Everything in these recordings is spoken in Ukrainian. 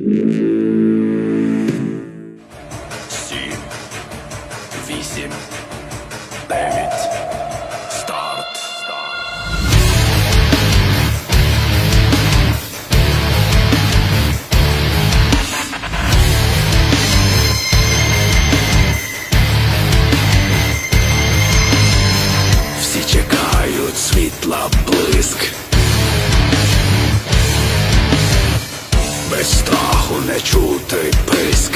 Mm-hmm. Не чути писк.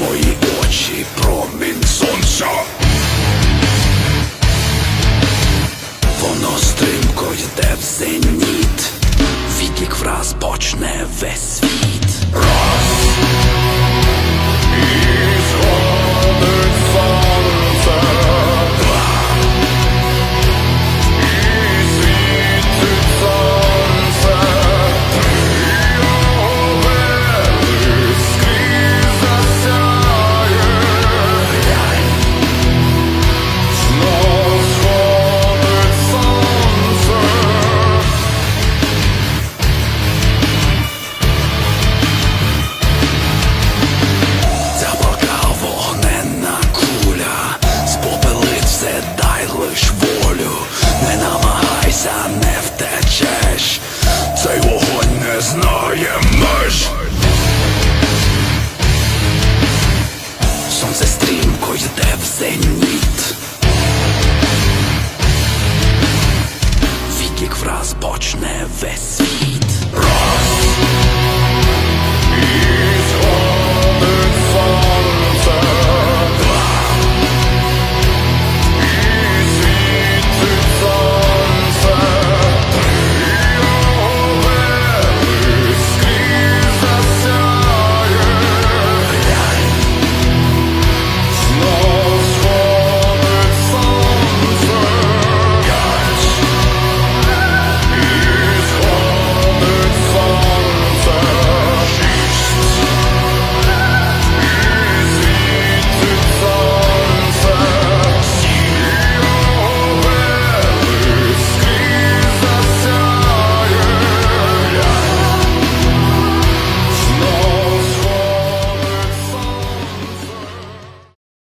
Мої очі промінь сонця. Воно стрімко йде в зеніт. Відлік враз почне весь втечеш, цей вогонь не знає меж. Сонце стрімко йде в зеніт. Відлік враз почне весь світ.